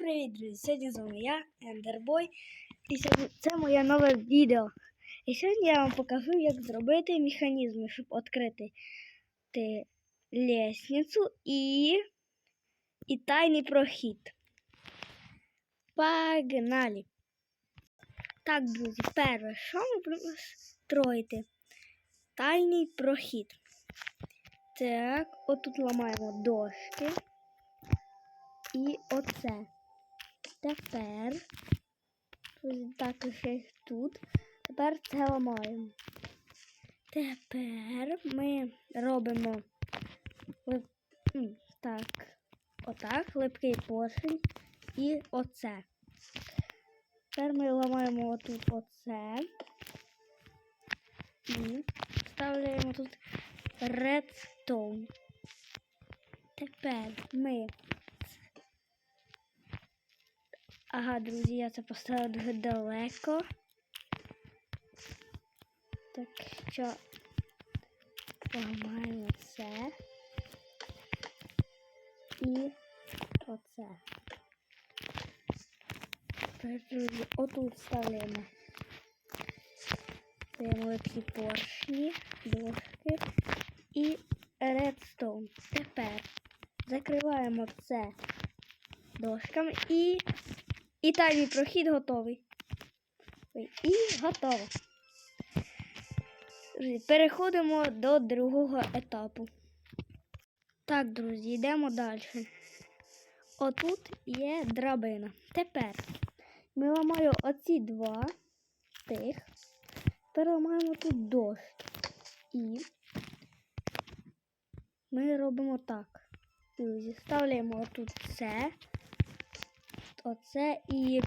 привіт, друзі! Сьогодні з вами я, Ендербой, і сьогодні це моє нове відео. І сьогодні я вам покажу, як зробити механізми, щоб відкрити ти лестницю і, і тайний прохід. Погнали! Так, друзі, перше, що ми будемо строїти? Тайний прохід. Так, отут ламаємо дошки. І оце. Тепер так ще тут. Тепер це ламаємо. Тепер ми робимо лип... так, отак, липкий поршень і оце. Тепер ми ламаємо отут оце. І вставляємо тут редстоун. Тепер ми Ага, друзі, я це поставила дуже далеко. Так що ламаємо це і оце. Тепер, друзі, отут ставляємо. Ставимо липкі поршні, дошки і редстоун. Тепер закриваємо це дошками і і тайний прохід готовий. І готово. Переходимо до другого етапу. Так, друзі, йдемо далі. Отут є драбина. Тепер ми ламаємо оці два тих, переламаємо тут дошки. І ми робимо так. Друзі, ставляємо отут це оце і,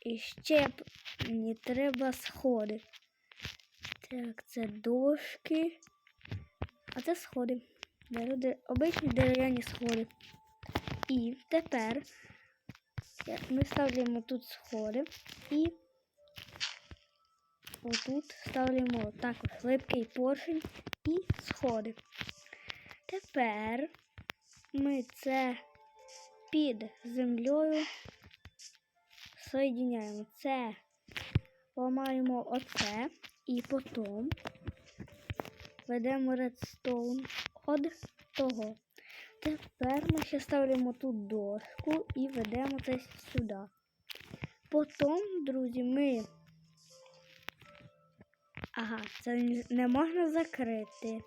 і ще мені треба сходи. Так, це дошки. А це сходи. Обичні дерев'яні сходи. І тепер ми ставляємо тут сходи і отут ставляємо також липкий поршень і сходи. Тепер ми це під землею соєдиняємо це, ламаємо оце і потім ведемо редстоун від того. Тепер ми ще ставимо тут дошку і ведемо це сюди. Потім, друзі, ми. Ага, це не можна закрити.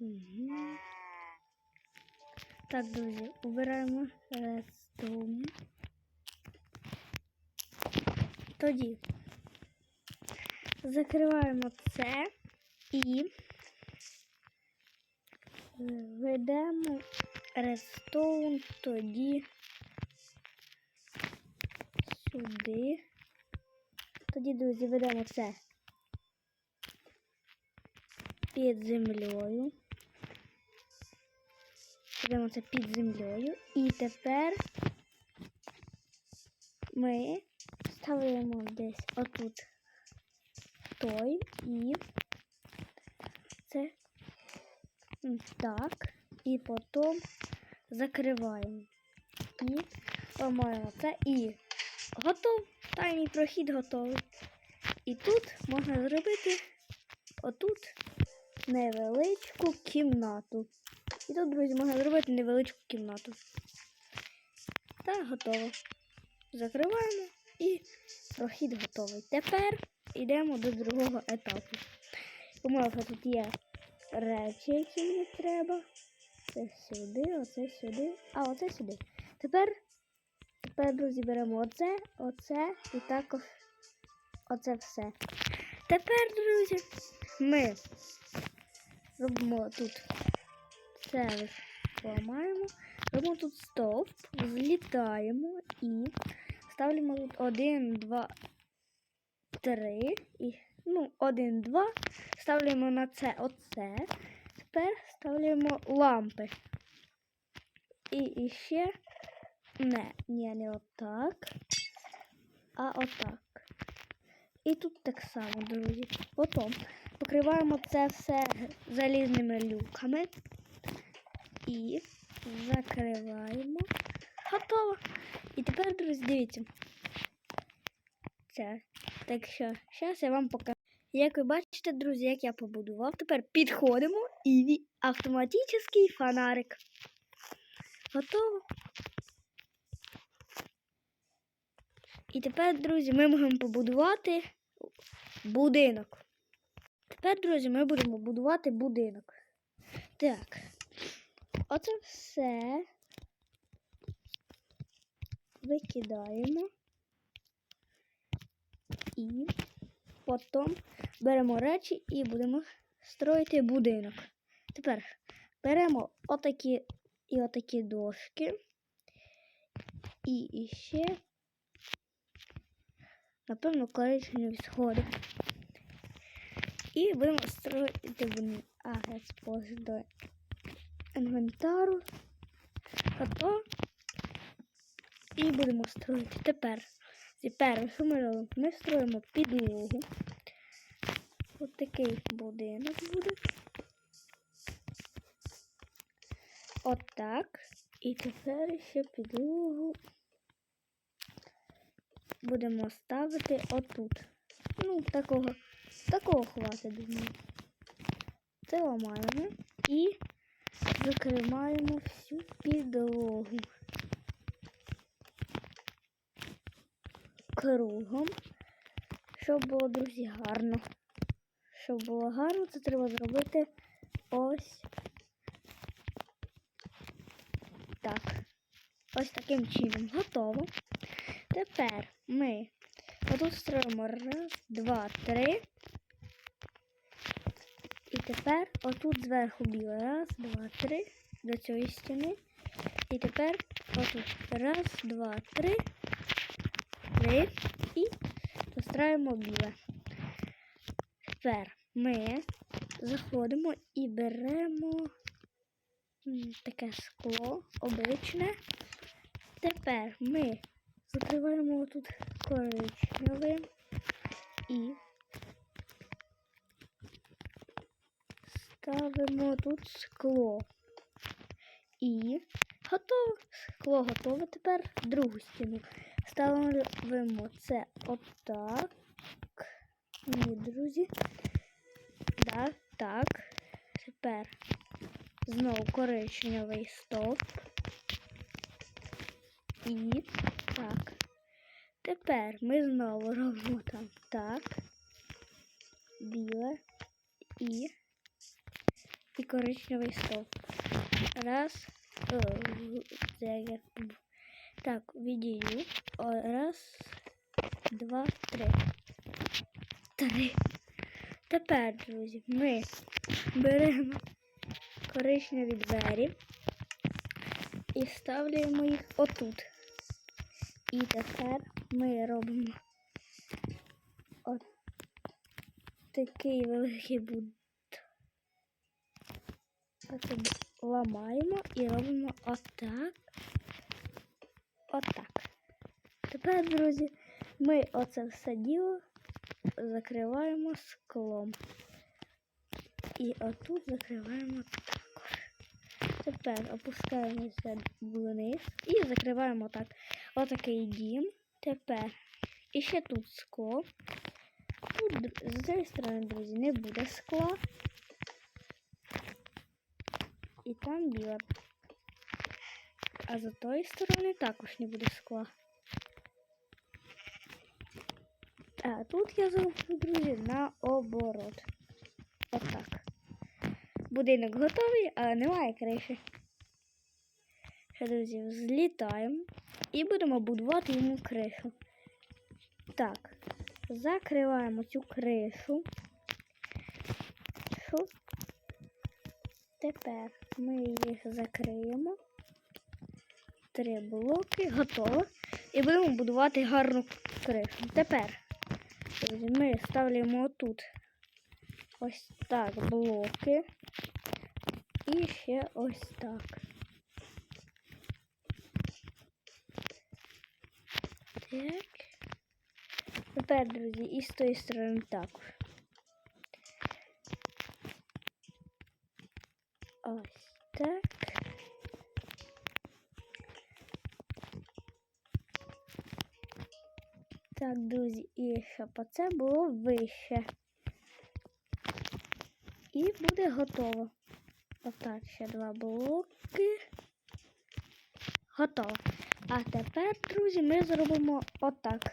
Угу. Так, друзі, убираємо редстоун. Тоді закриваємо це і ведемо редстоун тоді сюди. Тоді, друзі, ведемо це під землею. Ведемо це під землею. І тепер ми ставимо десь отут той і це так. І потім закриваємо. І ламаємо це і готов. Тайний прохід готовий. І тут можна зробити отут невеличку кімнату. І тут, друзі, можна зробити невеличку кімнату. Та готово. Закриваємо і прохід готовий. Тепер йдемо до другого етапу. У мене тут є речі, які мені треба. Це сюди, оце сюди, а оце сюди. Тепер, тепер, друзі, беремо оце, оце і також оце все. Тепер, друзі, ми робимо тут це ламаємо, робимо тут стовп, злітаємо і ставимо тут 1, 2, 3 і ну, 1, 2, ставляємо на це оце. Тепер ставляємо лампи. І ще не, ні, не отак, а отак. І тут так само, друзі. Потім покриваємо це все залізними люками і закриваємо. Готово. І тепер, друзі, дивіться. Це. Так що, зараз я вам покажу. Як ви бачите, друзі, як я побудував, тепер підходимо і автоматичний фонарик. Готово. І тепер, друзі, ми можемо побудувати будинок. Тепер, друзі, ми будемо будувати будинок. Так. Оце все викидаємо. І потім беремо речі і будемо строїти будинок. Тепер беремо отакі і отакі дошки. І ще, напевно, коричневі сходи. І будемо строїти будинок. А, я сповз до інвентару. Готово. І будемо строїти. Тепер, тепер що ми робимо? Ми строїмо підлогу. Ось такий будинок буде. Отак. І тепер ще підлогу будемо ставити отут. Ну, такого, такого хватить, думаю. Це ламаємо і закриваємо всю підлогу. Кругом, щоб було, друзі, гарно. Щоб було гарно, це треба зробити ось так. Ось таким чином. Готово. Тепер ми отут раз, два, три. Тепер отут зверху біле. Раз, два, три. До цієї стіни. І тепер отут. Раз, два, три. Три. І достраємо біле. Тепер ми заходимо і беремо таке скло обичне. Тепер ми закриваємо тут коричневим і ставимо тут скло. І готово. Скло готове. Тепер другу стіну. Ставимо це отак. Ні, друзі. Да, так. Тепер знову коричневий стовп. І так. Тепер ми знову робимо там так. Біле і, і коричневий стовп. Раз. Я Так, віддію. О, Раз, два, три. Три. Тепер, друзі, ми беремо коричневі двері і ставляємо їх отут. І тепер ми робимо от такий великий буд. Оце ламаємо і робимо отак. Отак. Тепер, друзі, ми оце все діло закриваємо склом. І отут закриваємо також. Тепер опускаємося вниз і закриваємо так. Отакий дім. Тепер і ще тут скло. Тут з цієї сторони, друзі, не буде скла. І там біле. А з тої сторони також не буде скла. А тут я зроблю, друзі, наоборот. Отак. Будинок готовий, але немає криші. Що, друзі, злітаємо і будемо будувати йому кришу. Так, закриваємо цю кришу. Що? Тепер ми їх закриємо. Три блоки, готово. І будемо будувати гарну кришу. Тепер ми ставимо тут ось так блоки. І ще ось так. Так. Тепер, друзі, і з тої сторони також. Ось так. Так, друзі, і щоб оце було вище. І буде готово. Отак, ще два блоки. Готово. А тепер, друзі, ми зробимо отак.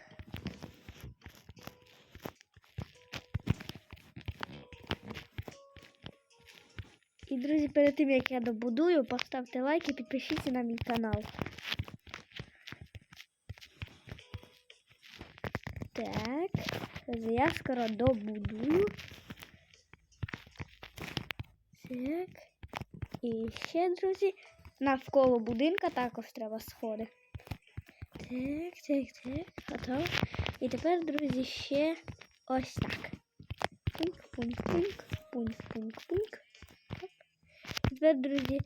І, друзі, перед тим як я добудую, поставте лайк і підпишіться на мій канал. Я скоро добудую. Так. І ще, друзі, навколо будинка також треба сходи. Так, так, так, готово. І тепер, друзі, ще ось так. Пуньк, пуньк, пуньк, пуньк, пуньк, пуньк. Оп. Тепер, друзі,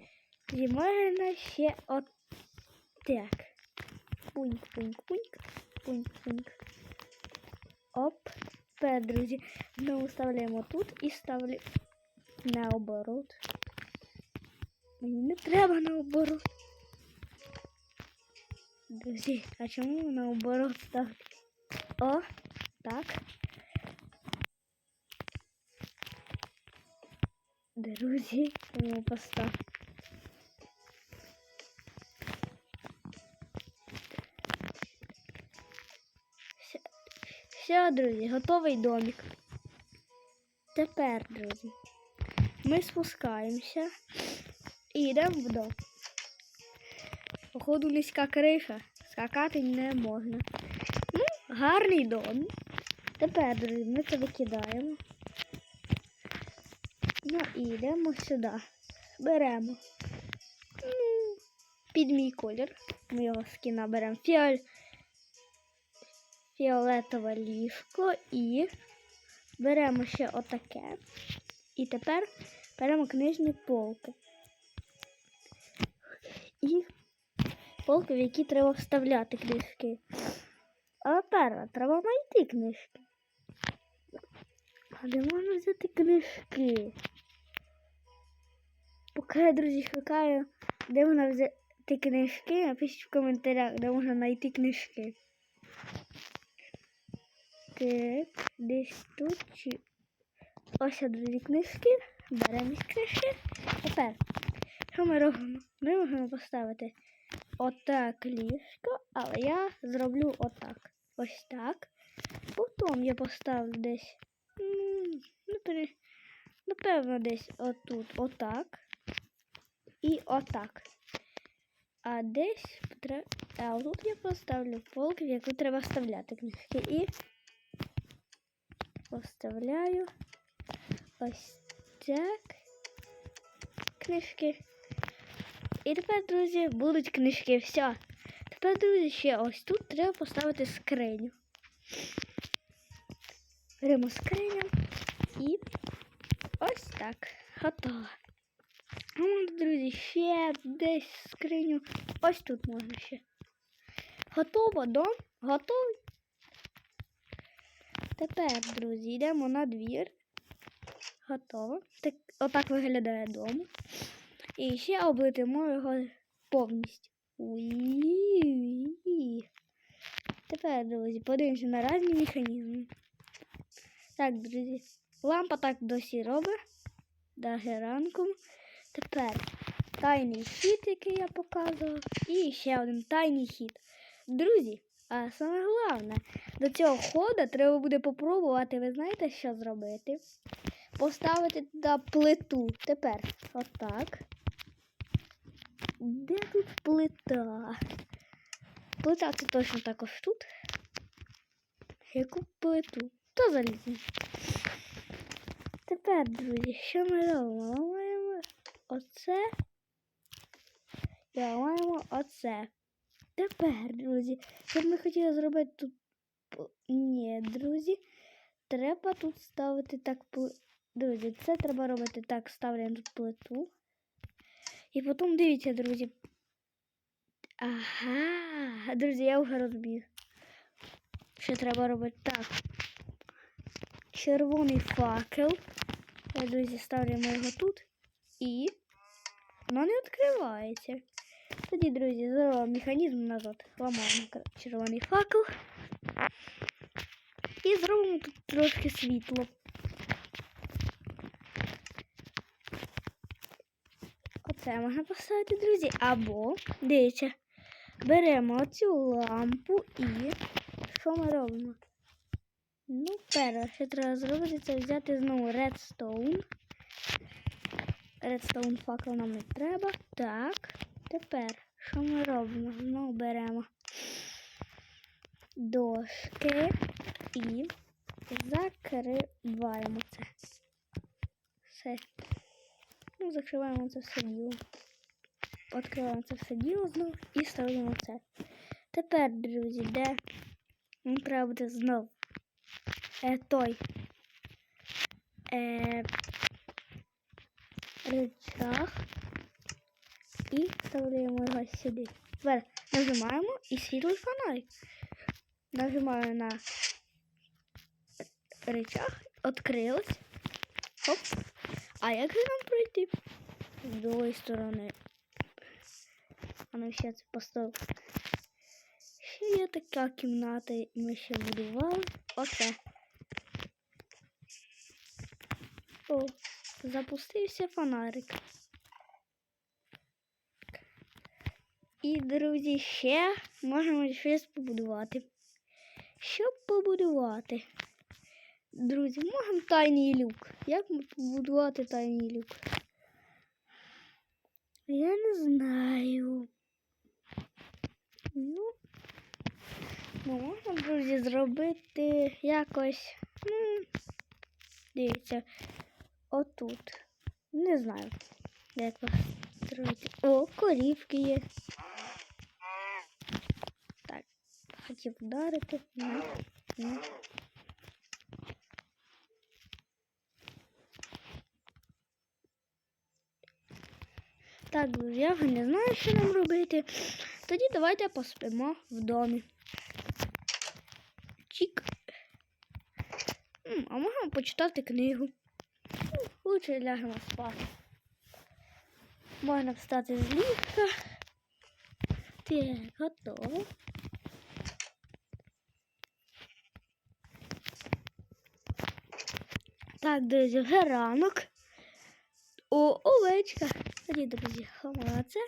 зі можна ще от так. Пуньк, пуньк, пуньк, пуньк, пуньк. Оп. Тепер, друзі, знову вставляємо тут і ставлю наоборот. Мені не треба наоборот. Друзі, а чому наоборот ставити? О, так. Друзі, я постав. Все, друзі, готовий домик. Тепер, друзі, ми спускаємося і йдемо в дом. Походу низька криша, скакати не можна. Ну, гарний дом. Тепер, друзі, ми це викидаємо. Ну і йдемо сюди. Беремо. Ну, під мій колір. Ми його скіна беремо фіоль... фіолетове ліжко і беремо ще отаке. І тепер беремо книжні полки. І полки, в які треба вставляти книжки. А перше, треба знайти книжки. А де можна взяти книжки? Поки я, друзі, шукаю, де можна взяти книжки, напишіть в коментарях, де можна знайти книжки. Так, десь тут чи. Ось друзі книжки. Беремо книжки. Тепер, що ми робимо? Ми можемо поставити отак ліжко, але я зроблю отак. Ось так. Потім я поставлю десь. Напевно, десь отут, отак. І отак. А десь. А тут я поставлю полку, в яку треба вставляти книжки. І поставляю ось. Книжки. І тепер, друзі, будуть книжки. Все. Тепер, друзі, ще ось тут треба поставити скриню. Беремо скриню і ось так. Готово. А вон, друзі, ще десь скриню. Ось тут можна ще. Готово, дом? Готовий. Тепер, друзі, йдемо на двір. Готово. Так, отак виглядає дом. І ще облетимо його повністю. Уї. Тепер, друзі, подивимося на різні механізми. Так, друзі, лампа так досі робить. Даже ранком. Тепер тайний хід, який я показував. І ще один тайний хід. Друзі, а саме головне, до цього хода треба буде попробувати, ви знаєте, що зробити? Поставити туди плиту. Тепер отак. Де тут плита? Плита це точно також тут. Яку плиту? То залізно. Тепер, друзі, що ми робимо? Маємо оце. І маємо оце. Тепер, друзі, щоб ми хотіли зробити тут. Ні, друзі, треба тут ставити так пли... Друзі, це треба робити так, ставляємо тут плиту. І потім дивіться, друзі. Ага, друзі, я вже розбіг. Що треба робити так. Червоний факел. Друзі, ставляємо його тут. І воно не відкривається. Тоді, друзі, зробимо механізм назад. Ламаємо червоний факел. І зробимо тут трошки світло. Оце можна поставити, друзі. Або, дивіться, беремо цю лампу і що ми робимо? Ну, перше, що треба зробити, це взяти знову редстоун. Редстоун факел нам не треба. Так, тепер що ми робимо? Знову беремо дошки і закриваємо це. Все. Ну, закриваємо це все діло. Відкриваємо це все діло знову і ставимо це. Тепер, друзі, де нам треба буде знов е, той е, рычаг і вставляємо його сюди. Тепер нажимаємо і світлий фонарик. Нажимаю на рычаг, відкрилось. Хоп. А як же нам пройти? З другої сторони. А ну ще це поставив. Ще є така кімната, і ми ще будували. Оце. О, запустився фонарик. І, друзі, ще можемо щось побудувати. Щоб побудувати? Друзі, можемо тайний люк. Як побудувати тайний люк? Я не знаю. Ну, ну можна, друзі, зробити якось. Ну, дивіться, отут. Не знаю, як зробити. О, корівки є. Так, хотів вдарити. Не, не. Так, друзі, я вже не знаю, що нам робити. Тоді давайте поспимо в домі. Чік. А можемо почитати книгу. Лучше ляжемо спати. Можна встати з ліжка. Так, готово. Так, друзі, вже ранок. О, овечка. Тоді, друзі, це.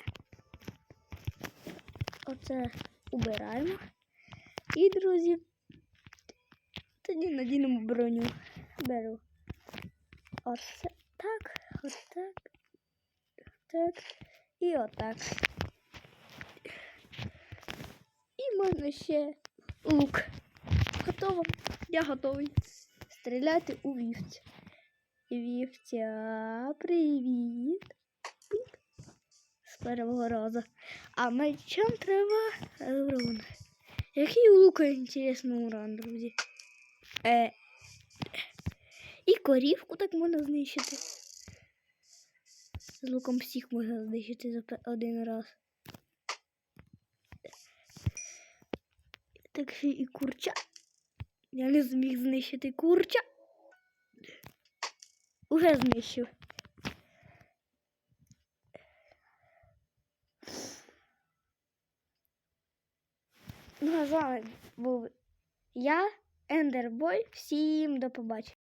Оце убираємо. І, друзі, тоді надінемо броню. Беру. Оце так, отак, так і отак. І можна ще лук. Готово. Я готовий стріляти у вівця. Вівця, привіт. З першого разу. А мечам треба урон. Який у лука інтересний урон, друзі. Е. І корівку так можна знищити. З луком всіх можна знищити за один раз. Так ще і курча. Я не зміг знищити курча. Уже знищив. Ну, а з вами був я, Ендербой. Всім до побачення.